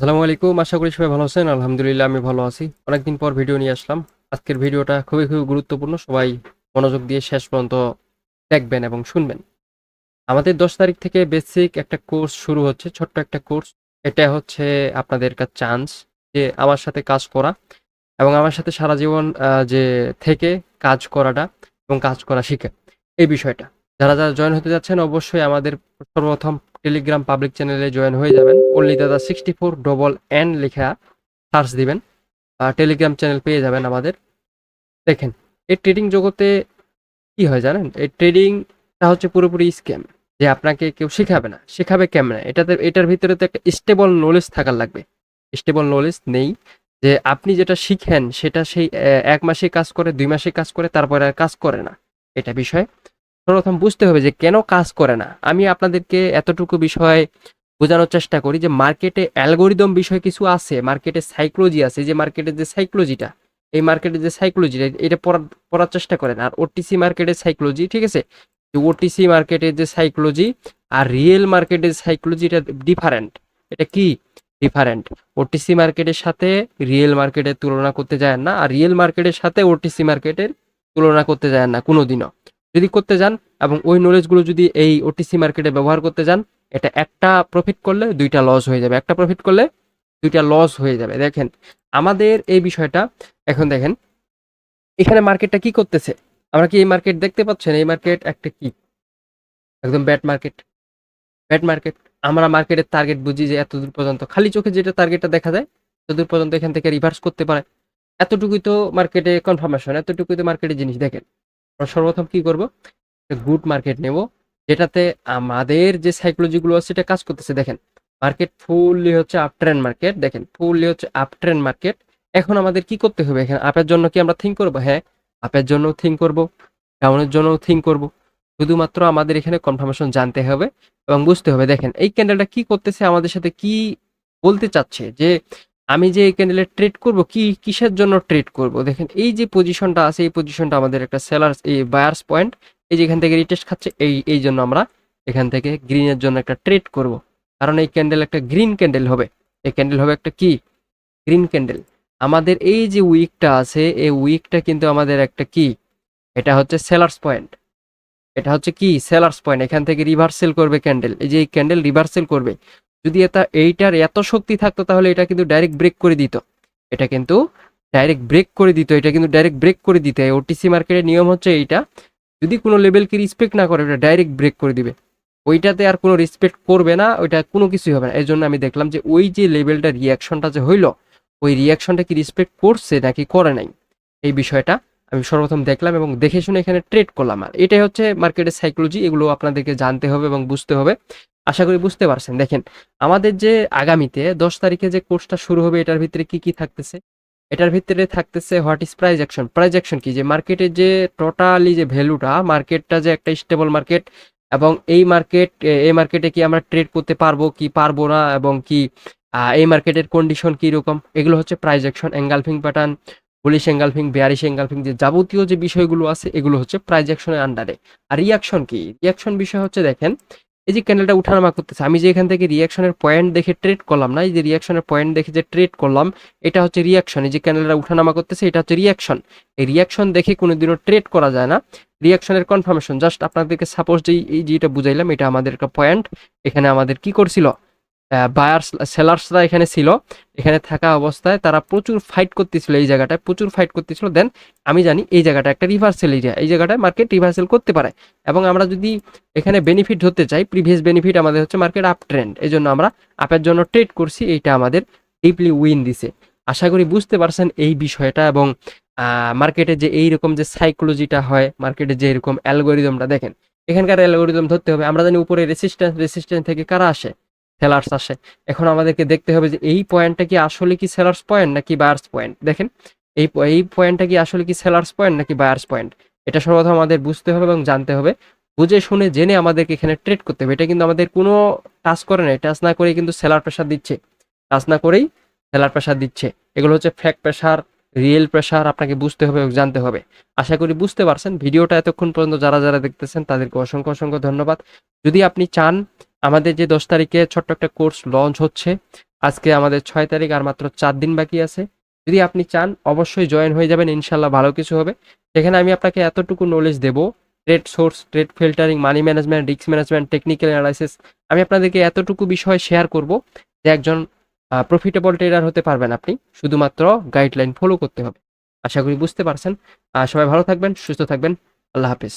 আসসালামু আলাইকুম, আশা করি সবাই ভালো আছেন। আলহামদুলিল্লাহ, আমি ভালো আছি। অনেকদিন পর ভিডিও নিয়ে আসলাম। আজকের ভিডিওটা খুবই খুবই গুরুত্বপূর্ণ। সবাই মনোযোগ দিয়ে শেষ পর্যন্ত দেখবেন এবং শুনবেন। আমাদের দশ তারিখ থেকে বেসিক একটা কোর্স শুরু হচ্ছে, ছোট্ট একটা কোর্স। এটা হচ্ছে আপনাদের একটা চান্স যে আমার সাথে কাজ করা এবং আমার সাথে সারা জীবন যে থেকে কাজ করাটা এবং কাজ করা শিখে। এই বিষয়টা। যারা যারা জয়েন হতে যাচ্ছেন, অবশ্যই আমাদের সর্বপ্রথম টেলিগ্রাম পাবলিক চ্যানেলে জয়েন হয়ে যাবেন। অনলি দাদা সিক্সটি ফোর ডবল এন লেখা সার্চ দিবেন। টেলিগ্রাম চ্যানেল পেয়ে যাবেন আমাদের। দেখেন, এই ট্রেডিং জগতে কি হয় জানেন? এই ট্রেডিংটা হচ্ছে পুরোপুরি স্ক্যাম যে আপনাকে কেউ শেখাবে না। শেখাবে কেমনে? এটাতে, এটার ভিতরে তো একটা স্টেবল নলেজ থাকার লাগবে। স্টেবল নলেজ নেই যে আপনি যেটা শিখেন, সেটা সেই এক মাসে কাজ করে, দুই মাসে কাজ করে, তারপরে আর কাজ করে না। এটা বিষয়। প্রথম বুঝতে হবে যে কেন কাজ করে না। আমি আপনাদেরকে এতটুকু বিষয় বোঝানোর চেষ্টা করি যে মার্কেটে অ্যালগোরিদম বিষয় কিছু আছে, মার্কেটে সাইকোলজি আছে, যে মার্কেটের যে সাইকোলজিটা, এই মার্কেটের যে সাইকোলজিটা এটা পড়ার পড়ার চেষ্টা করেন। আর ওটিসি মার্কেটের সাইকোলজি, ঠিক আছে? ওটিসি মার্কেটের যে সাইকোলজি আর রিয়েল মার্কেটের সাইকোলজি, এটা ডিফারেন্ট। এটা কি ডিফারেন্ট? ওটিসি মার্কেটের সাথে রিয়েল মার্কেটের তুলনা করতে যায় না, আর রিয়েল মার্কেটের সাথে ওটিসি মার্কেটের তুলনা করতে যায় না কোনোদিনও। যদি করতে যান এবং ওই নলেজগুলো যদি এই ওটিসি মার্কেটে ব্যবহার করতে যান, এটা একটা প্রফিট করলে দুইটা লস হয়ে যাবে। একটা প্রফিট করলে দুইটা লস হয়ে যাবে। দেখেন, আমাদের এই বিষয়টা, এখন দেখেন, এখানে মার্কেটটা কি করতেছে? আমরা কি এই মার্কেট দেখতে পাচ্ছেন? এই মার্কেট একটা কি? একদম ব্যাট মার্কেট ব্যাট মার্কেট আমরা মার্কেটের টার্গেট বুঝি যে এত দূর পর্যন্ত। খালি চোখে যেটা টার্গেটটা দেখা যায় ততদূর পর্যন্ত এখান থেকে রিভার্স করতে পারে। এতটুকুই তো মার্কেটে কনফার্মেশন এতটুকুই তো মার্কেটের জিনিস। দেখেন সর্বপ্রথম কি করব? গুড মার্কেট নেব, যেটাতে আমাদের যে সাইকোলজিগুলো আছে সেটা কাজ করতেছে। দেখেন, মার্কেট ফুললি হচ্ছে আপ ট্রেন্ড মার্কেট। দেখেন ফুললি হচ্ছে আপ ট্রেন্ড মার্কেট। এখন আমাদের কি করতে হবে? এখানে আপের জন্য কি আমরা থিঙ্ক করব? হ্যাঁ আপের জন্য থিঙ্ক করব ডাউনের জন্য থিঙ্ক করব। শুধুমাত্র আমাদের এখানে কনফার্মেশন জানতে হবে এবং বুঝতে হবে। দেখেন, এই ক্যান্ডেলটা কি করতেছে? আমাদের সাথে কি বলতে চাচ্ছে? যে আমি যে এই ক্যান্ডেলে ট্রেড করব, কি, কিসের জন্য ট্রেড করব? দেখেন, এই যে পজিশনটা আছে, এই পজিশনটা আমাদের একটা সেলার্স এই বায়ার্স পয়েন্ট এই যে এখান থেকে রিটেস্ট খাচ্ছে, এই এই জন্য আমরা এখান থেকে গ্রিনের জন্য একটা ট্রেড করব। কারণ এই ক্যান্ডেল একটা গ্রিন ক্যান্ডেল হবে। এই ক্যান্ডেল হবে একটা কি? গ্রিন ক্যান্ডেল আমাদের এই যে উইকটা আছে, এই উইকটা কিন্তু আমাদের একটা কি? এটা হচ্ছে সেলার্স পয়েন্ট এটা হচ্ছে কি? সেলার্স পয়েন্ট এখান থেকে রিভার্সেল করবে ক্যান্ডেল এই যে এই ক্যান্ডেল রিভার্সেল করবে যদি এটা এইটার এত শক্তি থাকতো, তাহলে এটা কিন্তু ডাইরেক্ট ব্রেক করে দিত। এটা কিন্তু ডাইরেক্ট ব্রেক করে দিত, এটা কিন্তু ডাইরেক্ট ব্রেক করে দিত। ওটিসি মার্কেটের নিয়ম হচ্ছে এইটা, যদি কোনো লেভেলকে রেসপেক্ট না করে, ওটা ডাইরেক্ট ব্রেক করে দিবে। ওইটাতে আর কোনো রেসপেক্ট করবে না, ওইটা কোনো কিছুই হবে না। এই জন্য আমি দেখলাম যে ওই যে লেভেলটা রিয়াকশনটা যে হইল, ওই রিয়াকশনটা কি রেসপেক্ট করছে নাকি করে নাই? এই বিষয়টা আমি সর্বপ্রথম দেখলাম এবং দেখে শুনে এখানে ট্রেড করলাম। আর এটাই হচ্ছে মার্কেটের সাইকোলজি এগুলো আপনাদেরকে জানতে হবে এবং বুঝতে হবে। আশা করি বুঝতে পারছেন। দেখেন, আমাদের যে আগামীতে দশ তারিখে যে কোর্সটা শুরু হবে, এটার ভিতরে কি কি থাকতেছে? এটার ভিতরে থাকতেছে what is price action price action কি? যে মার্কেটের যে টোটালি যে ভ্যালুটা, মার্কেটটা যে একটা স্টেবল মার্কেট এবং এই মার্কেট এই মার্কেটে কি আমরা ট্রেড করতে পারব, কি পারব না এবং কি এই মার্কেটের কন্ডিশন কি রকম? এগুলো হচ্ছে price action engulfing pattern bullish engulfing bearish engulfing যে যাবতীয় যে বিষয়গুলো আছে, এগুলো হচ্ছে প্রাইজ অ্যাকশনের আন্ডারে আর রিয়াকশন কি? রিয়াকশন বিষয় হচ্ছে, দেখেন এই যে ক্যান্ডেলটা উঠানামা করতেছে, আমি যে এখান থেকে রিয়াকশনের পয়েন্ট দেখে ট্রেড করলাম না, এই যে রিয়াকশনের পয়েন্ট দেখে যে ট্রেড করলাম, এটা হচ্ছে রিয়াকশন এই যে ক্যান্ডেলটা উঠানামা করতেছে, এটা হচ্ছে রিয়াকশন এই রিয়াকশন দেখে কোনোদিনও ট্রেড করা যায় না। রিয়াকশনের কনফার্মেশন জাস্ট আপনাদেরকে সাপোজ যে এই যেটা বুঝাইলাম, এটা আমাদের একটা পয়েন্ট এখানে আমাদের কি করছিল? বায়ার্স সেলার্সরা এখানে ছিল। এখানে থাকা অবস্থায় তারা প্রচুর ফাইট করতেছিল এই জায়গাটায়, প্রচুর ফাইট করতেছিল। দেন আমি জানি এই জায়গাটা একটা রিভার্সেল এরিয়া এই জায়গাটায় মার্কেট রিভার্সেল করতে পারে। এবং আমরা যদি এখানে বেনিফিট ধরতে চাই প্রিভিয়াস বেনিফিট আমাদের হচ্ছে মার্কেট আপ ট্রেন্ড এই জন্য আমরা আপের জন্য ট্রেড করছি, এইটা আমাদের ডিপলি উইন দিছে। আশা করি বুঝতে পারছেন এই বিষয়টা এবং মার্কেটে যে এইরকম যে সাইকোলজিটা হয় মার্কেটে যে এরকম অ্যালগোরিদমটা দেখেন। এখানকার অ্যালগোরিদম ধরতে হবে। আমরা জানি উপরে রেসিস্ট্যান্স রেসিস্ট্যান্স থেকে কারা আসে? সেলার্স আসে। এখন আমাদেরকে দেখতে হবে যে এই পয়েন্টটা কি আসলে কি সেলার্স পয়েন্ট নাকি বায়ার্স পয়েন্ট দেখেন, এই এই পয়েন্টটা কি আসলে কি সেলার্স পয়েন্ট নাকি বায়ার্স পয়েন্ট এটা সর্বপ্রথম আমাদের বুঝতে হবে এবং জানতে হবে। বুঝে শুনে জেনে আমাদেরকে এখানে ট্রেড করতে হবে। এটা কিন্তু আমাদের কোনো টাচ করে না। টাচ না করেই কিন্তু সেলার প্রেশার দিচ্ছে। টাচ না করেই সেলার প্রেশার দিচ্ছে। এগুলো হচ্ছে ফ্যাক প্রেশার রিয়েল প্রেশার আপনাকে বুঝতে হবে এবং জানতে হবে। আশা করি বুঝতে পারছেন। ভিডিওটা এতক্ষণ পর্যন্ত যারা যারা দেখতেছেন, তাদেরকে অসংখ্য অসংখ্য ধন্যবাদ। যদি আপনি চান আমাদের যে দশ তারিখে ছোট্ট একটা কোর্স লঞ্চ হচ্ছে, আজকে আমাদের ছয় তারিখ আর মাত্র চার দিন বাকি আছে। যদি আপনি চান, অবশ্যই জয়েন হয়ে যাবেন ইনশাল্লাহ ভালো কিছু হবে। সেখানে আমি আপনাকে এতটুকু নলেজ দেবো trade source trade filtering money management risk management technical analysis আমি আপনাদেরকে এতটুকু বিষয় শেয়ার করব যে একজন প্রফিটেবল ট্রেডার হতে পারবেন আপনি, শুধুমাত্র গাইডলাইন ফলো করতে হবে। আশা করি বুঝতে পারছেন। সবাই ভালো থাকবেন, সুস্থ থাকবেন। আল্লাহ হাফিজ।